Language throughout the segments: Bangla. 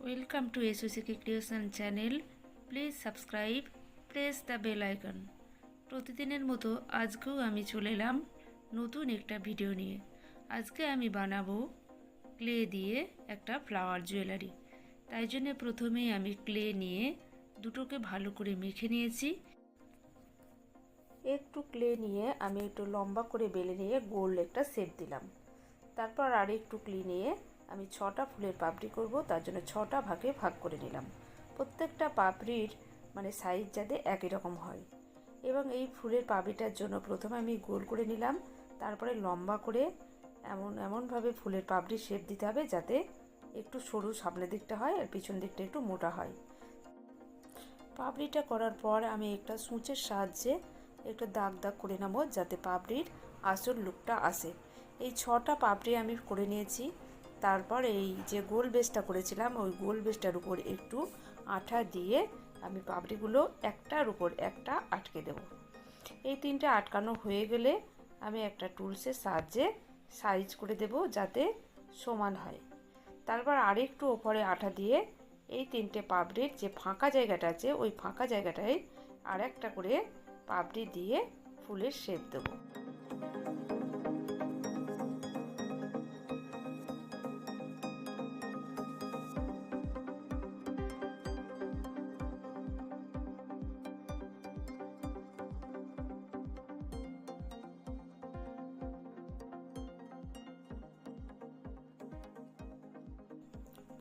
Welcome to SOCK Creation channel. Please subscribe, press the bell icon. প্রতিদিনের মতো আজকেও আমি চলে এলাম নতুন একটা ভিডিও নিয়ে আজকে আমি বানাবো ক্লে দিয়ে একটা ফ্লাওয়ার জুয়েলারি তাই জন্য প্রথমেই আমি ক্লে নিয়ে দুটোকে ভালো করে মেখে নিয়েছি একটু ক্লে নিয়ে আমি একটু লম্বা করে বেলে নিয়ে গোল একটা শেপ দিলাম তারপর আর একটু ক্লে নিয়ে আমি ছটা ফুলের পাপড়ি করব, তার জন্য ছটা ভাগে ভাগ করে নিলাম। প্রত্যেকটা পাপড়ির মানে সাইজ যাতে একই রকম হয়। এবং এই ফুলের পাপড়িটার জন্য প্রথমে আমি গোল করে নিলাম, তারপরে লম্বা করে এমন, এমনভাবে ফুলের পাপড়ির শেপ দিতে হবে যাতে একটু সরু সামনের দিকটা হয় আর পিছন দিকটা একটু মোটা হয়। পাপড়িটা করার পর আমি একটা সূচের সাহায্যে একটু দাগ দাগ করে নেব যাতে পাপড়ির আসল লুকটা আসে। এই ছটা পাপড়ি আমি করে নিয়েছি। তারপর এই যে গোল বেসটা করেছিলাম, ওই গোল বেসটার উপর একটু আঠা দিয়ে আমি পাপড়িগুলো একটার উপর একটা আটকে দেব। এই তিনটে আটকানো হয়ে গেলে আমি একটা টুলসের সাহায্যে সাইজ করে দেব যাতে সমান হয়। তারপর আরেকটু ওপরে আঠা দিয়ে এই তিনটে পাপড়ির যে ফাঁকা জায়গাটা আছে, ওই ফাঁকা জায়গাটায় আর একটা করে পাপড়ি দিয়ে ফুলের শেপ দেবো।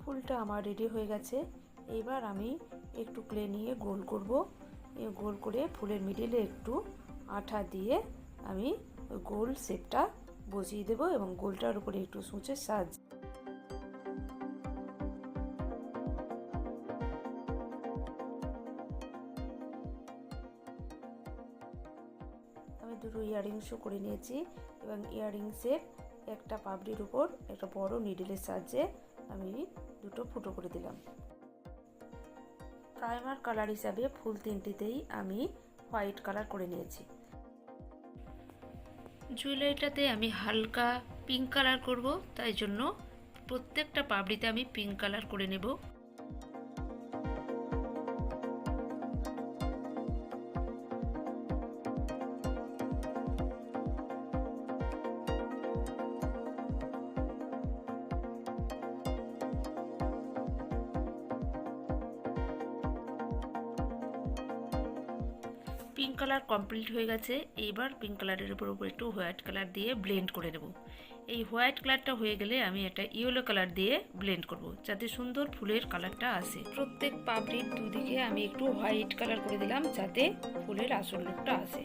ফুলটা আমার রেডি হয়ে গেছে। এবার আমি একটু ক্লে নিয়ে গোল করব। গোল করে ফুলের মিডিলে একটু আঠা দিয়ে আমি গোল শেপটা বসিয়ে দেবো এবং গোলটার উপরে একটু সূচের সাহায্য আমি দুটো ইয়াররিংসও করে নিয়েছি এবং ইয়াররিংসের একটা পাবড়ির উপর একটা বড় নিডেলের সাহায্যে আমি দুটো ফুটো করে দিলাম। প্রাইমার কালার হিসাবে ফুল তিনটিতেই আমি হোয়াইট কালার করে নিয়েছি। জুয়েলারিটাতে আমি হালকা পিঙ্ক কালার করব, তাই জন্য প্রত্যেকটা পাবড়িতে আমি পিঙ্ক কালার করে নেব। পিঙ্ক কালার কমপ্লিট হয়ে গেছে, এইবার পিঙ্ক কালারের উপর উপর একটু হোয়াইট কালার দিয়ে ব্লেন্ড করে নেব। এই হোয়াইট কালারটা হয়ে গেলে আমি একটা ইয়েলো কালার দিয়ে ব্লেন্ড করব, যাতে সুন্দর ফুলের কালারটা আসে। প্রত্যেক পাপড়ির দুদিকে আমি একটু হোয়াইট কালার করে দিলাম, যাতে ফুলের আসল লুকটা আসে।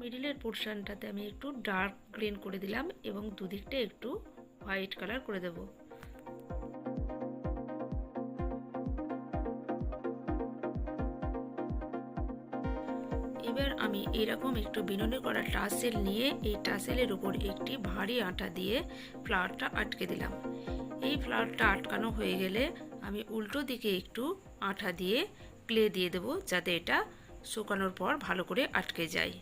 মিডিলের পোর্শনটাতে আমি একটু ডার্ক গ্রিন করে দিলাম এবং দুদিকটা একটু হোয়াইট কালার করে দেব। এবার আমি এরকম একটু বিনুনি করা টাসেল নিয়ে এই টাসেলের উপর একটি ভারী আটা দিয়ে ফ্লাওয়ারটা আটকে দিলাম। এই ফ্লাওয়ারটা আটকানো হয়ে গেলে আমি উল্টো দিকে একটু আঠা দিয়ে ক্লে দিয়ে দেবো যাতে এটা শুকানোর পর ভালো করে আটকে যায়।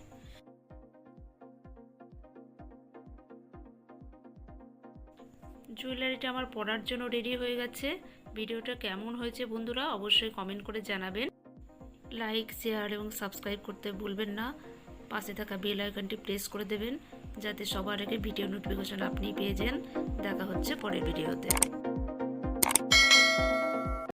জুয়েলারিটা আমার পরার জন্য রেডি হয়ে গেছে। ভিডিওটা কেমন হয়েছে বন্ধুরা অবশ্যই কমেন্ট করে জানাবেন। লাইক শেয়ার এবং সাবস্ক্রাইব করতে ভুলবেন না। পাশে থাকা বেল আইকনটি প্রেস করে দেবেন, যাতে সবার আগে ভিডিও নোটিফিকেশন আপনি পেয়ে যান। দেখা হচ্ছে পরের ভিডিওতে